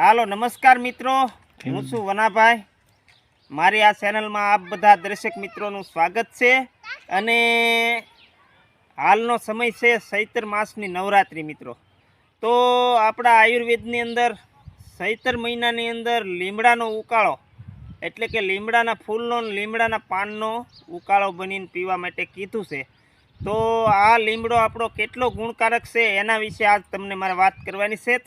હાલો નમસ્કાર મિત્રો. હું છું વનાભાઈ. મારી આ ચેનલમાં આપ બધા દર્શક મિત્રોનું સ્વાગત છે. અને હાલનો સમય છે ચૈત્ર માસની નવરાત્રિ મિત્રો. તો આપણા આયુર્વેદની અંદર ચૈત્ર મહિનાની અંદર લીમડાનો ઉકાળો એટલે કે લીમડાના ફૂલનો લીમડાના પાનનો ઉકાળો બનીને પીવા માટે કીધું છે. તો આ લીમડો આપણો કેટલો ગુણકારક છે એના વિશે આજ તમને મારે વાત કરવાની છે.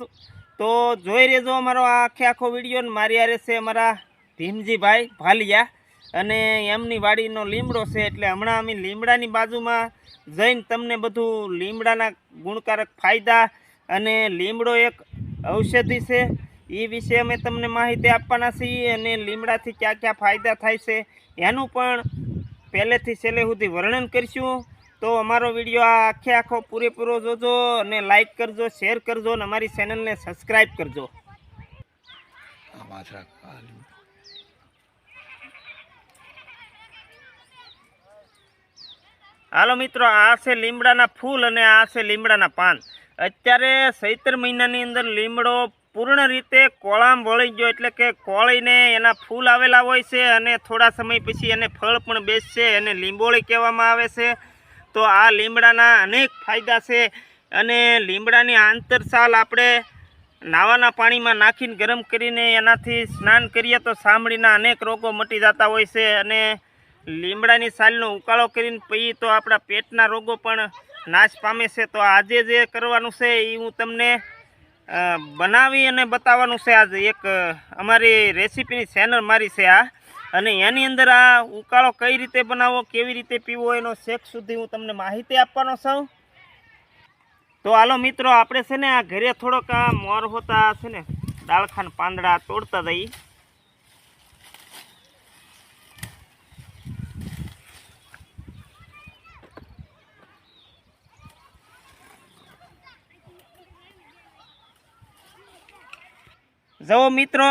તો- જોઈ રહેજો અમારો આ આખે આખો વીડિયો ને મારી આરે છે અમારા ભીમજીભાઈ ભાલિયા. અને એમની વાડીનો લીમડો છે એટલે હમણાં અમે લીમડાની બાજુમાં જઈને તમને બધું લીમડાના ગુણકારક ફાયદા અને લીમડો એક ઔષધિ છે. એ વિશે અમે તમને માહિતી આપવાના છીએ અને લીમડાથી ક્યાં ક્યાં ફાયદા થાય છે એનું પણ પહેલેથી છેલ્લે સુધી વર્ણન કરીશું. તો અમારો વીડિયો આ આખે આખો પૂરેપૂરો જોજો અને લાઈક કરજો શેર કરજો અને અમારી ચેનલને સબસ્ક્રાઈબ કરજો. હાલો મિત્રો આ છે લીમડાના ફૂલ અને આ છે લીમડાના પાન. અત્યારે ચૈત્ર મહિનાની અંદર લીમડો પૂર્ણ રીતે કોળામ વળી ગયો એટલે કે કોળીને એના ફૂલ આવેલા હોય છે અને થોડા સમય પછી એને ફળ પણ બેસશે એને લીંબોળી કહેવામાં આવે છે. તો આ લીમડાના અનેક ફાયદા છે અને લીમડાની આંતરસાલ આપણે નાવાના પાણીમાં નાખીને ગરમ કરીને એનાથી સ્નાન કરીએ તો ચામડીના અનેક રોગો મટી જતા હોય છે અને લીમડાની સાલનો ઉકાળો કરીને પીએ તો આપણા પેટના રોગો પણ નાશ પામે છે. તો આજે જે કરવાનું છે એ હું તમને બનાવી અને બતાવવાનું છે. આજે એક અમારી રેસીપીની ચેનલ મારી છે આ. અને એની અંદર આ ઉકાળો કઈ રીતે બનાવવો કેવી રીતે પીવો, એનો શેક સુધી હું તમને માહિતી આપવાનો છું. તો હાલો મિત્રો, આપણે છે ને આ ઘરે થોડોક આ મોર હોતા છે ને દાળખાન પાંદડા તોડતા જઈએ. જવો મિત્રો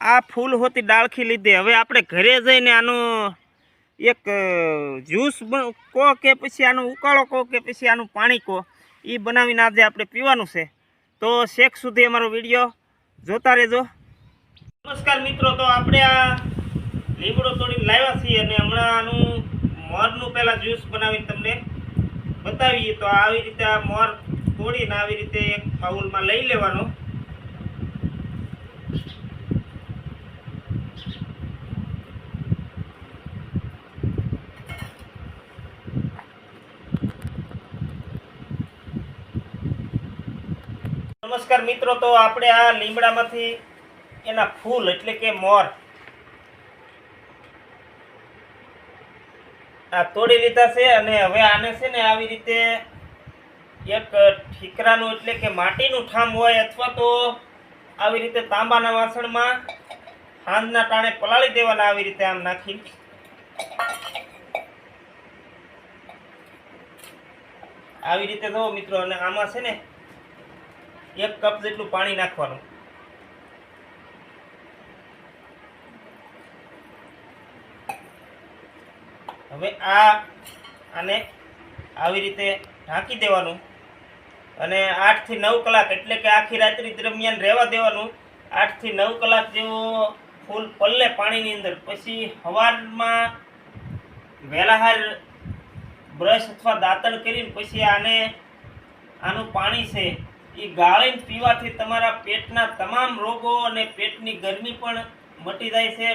આ ફૂલ હોતી ડાળખી લીધે. હવે આપણે ઘરે જઈને આનો એક જ્યુસ કહો કે પછી આનો ઉકાળો કહો કે પછી આનું પાણી કહો એ બનાવીને આજે આપણે પીવાનું છે. તો શેખ સુધી અમારો વીડિયો જોતા રહેજો. નમસ્કાર મિત્રો, તો આપણે આ લીમડો તોડીને લાવ્યા છીએ અને હમણાં આનું મોરનું પહેલાં જ્યુસ બનાવીને તમને બતાવીએ. તો આવી રીતે આ મોર તોડીને આવી રીતે એક બાઉલમાં લઈ લેવાનો. નમસ્કાર મિત્રો, તો આપણે આ લીમડામાંથી એના ફૂલ એટલે કે મોર આ તોડી લીધા છે અને હવે આને છે ને આવી રીતે એક ઠીકરાનું એટલે કે માટીનું ઠામ હોય અથવા તો આવી રીતે તાંબાના વાસણમાં હાંજના ટાણે પલાળી દેવાના આવી રીતે આમ નાખી આવી રીતે જુઓ મિત્રો, અને આમાં છે ને એક કપ જેટલું પાણી નાખવાનું. હવે આ આને આવી રીતે ઢાંકી દેવાનું અને આઠથી નવ કલાક, એટલે કે આખી રાત્રિ દરમિયાન રહેવા દેવાનું. આઠથી નવ કલાક જેવો ફૂલ પલ્લે પાણીની અંદર. પછી હવારમાં વહેલાહાર બ્રશ અથવા દાંતણ કરીને પછી આને, આનું પાણી છે એ ગાળીને પીવાથી તમારા પેટના તમામ રોગો અને પેટની ગરમી પણ મટી જાય છે.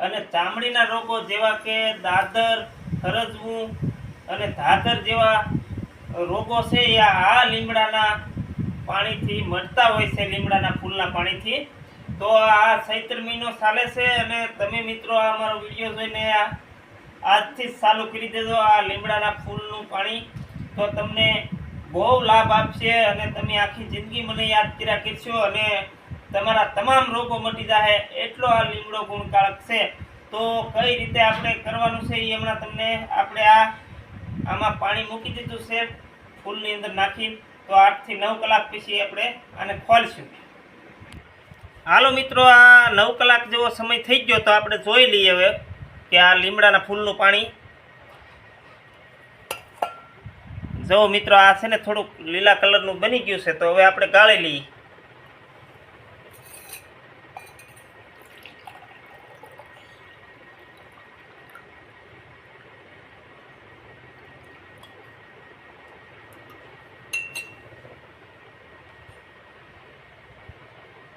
અને ચામડીના રોગો જેવા કે દાદર ખરજવું અને ધાદર જેવા રોગો છે એ આ લીમડાના પાણીથી મટતા હોય છે, લીમડાના ફૂલના પાણીથી. તો આ ચૈત્ર મહિનો ચાલે છે અને તમે મિત્રો આ અમારો વીડિયો જોઈને આ આજથી જ ચાલુ કરી દેજો આ લીમડાના ફૂલનું પાણી. તો તમને બહુ લાભ આપશે અને તમે આખી જિંદગી મને યાદ કર્યા કરશો અને તમારા તમામ રોગો મટી જાય એટલો આ લીમડો ગુણકારક છે. તો કઈ રીતે આપણે કરવાનું છે એ હમણાં તમને આપણે આ આમાં પાણી મૂકી દીધું છે, ફૂલની અંદર નાખી, તો આઠથી નવ કલાક પછી આપણે આને ખોલશું. હાલો મિત્રો, આ નવ કલાક જેવો સમય થઈ ગયો તો આપણે જોઈ લઈએ હવે કે આ લીમડાના ફૂલનું પાણી જો મિત્રો આ છે ને થોડુંક લીલા કલરનું બની ગયું છે, તો હવે આપણે ગાળી લઈએ.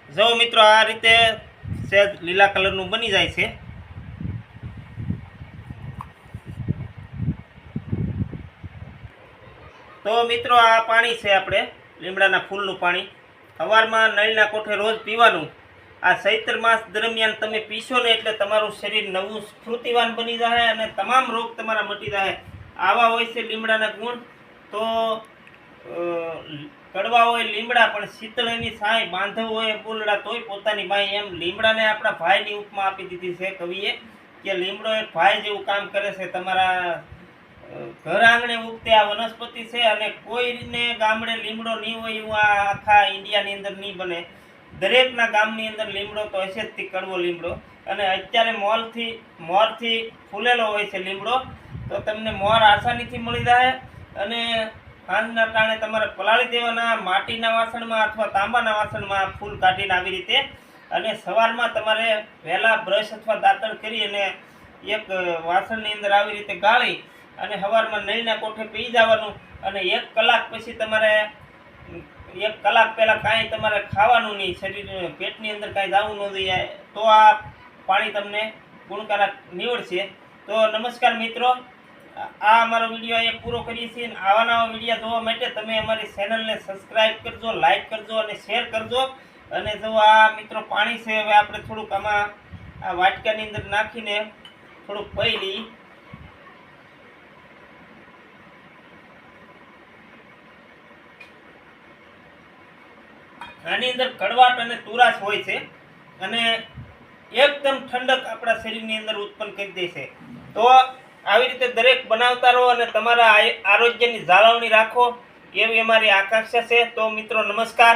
જો મિત્રો આ રીતે સહેજ લીલા કલરનું બની જાય છે. તો મિત્રો આ પાણી છે આપણે લીમડાના ફૂલનું પાણી. સવારમાં નળના કોઠે રોજ પીવાનું. આ ચૈત્ર માસ દરમિયાન તમે પીશો ને એટલે તમારું શરીર નવું સ્ફૂર્તિવાન બની જાય અને તમામ રોગ તમારા મટી જાય આવા હોય છે લીમડાના ગુણ. તો કડવા હોય લીમડા, પણ શીતળની સાય બાંધવ હોય બોલડા તોય પોતાની ભાઈ એમ લીમડાને આપણા ભાઈની ઉપમા આપી દીધી છે કવિએ. કે લીમડો એક ભાઈ જેવું કામ કરે છે તમારા ઘર આંગણે ઉગતે આ વનસ્પતિ છે અને કોઈને ગામડે લીમડો નહીં હોય એવું આ આખા ઇન્ડિયાની અંદર નહીં બને. દરેકના ગામની અંદર લીમડો તો હશે જ કડવો લીમડો. અને અત્યારે મોરથી મોરથી ફૂલેલો હોય છે લીમડો. તો તમને મોર આસાનીથી મળી જાય અને હાંજના ટાણે તમારે પલાળી દેવાના માટીના વાસણમાં અથવા તાંબાના વાસણમાં ફૂલ કાઢીને આવી રીતે અને સવારમાં તમારે વહેલા બ્રશ અથવા દાંતણ કરી અને એક વાસણની અંદર આવી રીતે ગાળી અને સવારમાં નળીના કોઠે પી જવાનું અને એક કલાક પછી તમારે, એક કલાક પહેલાં કાંઈ તમારે ખાવાનું નહીં શરીર પેટની અંદર કાંઈ જવું ન જોઈએ, તો આ પાણી તમને ગુણકારક નીવડશે. તો નમસ્કાર મિત્રો, આ અમારો વીડિયો અહીંયા પૂરો કરીએ છીએ આવા નવા વીડિયો જોવા માટે તમે અમારી ચેનલને સબસ્ક્રાઈબ કરજો, લાઈક કરજો અને શેર કરજો. અને જો આ મિત્રો પાણી છે, હવે આપણે થોડુંક આમાં આ વાટકાની અંદર નાખીને થોડુંક પઈ આની અંદર કડવાટ અને તુરાશ હોય છે અને એકદમ ઠંડક આપણા શરીરની અંદર ઉત્પન્ન કરી દે છે. તો આવી રીતે દરેક બનાવતા રહો અને તમારા આરોગ્યની જાળવણી રાખો. એવી અમારી આકાંક્ષા છે. તો મિત્રો, નમસ્કાર.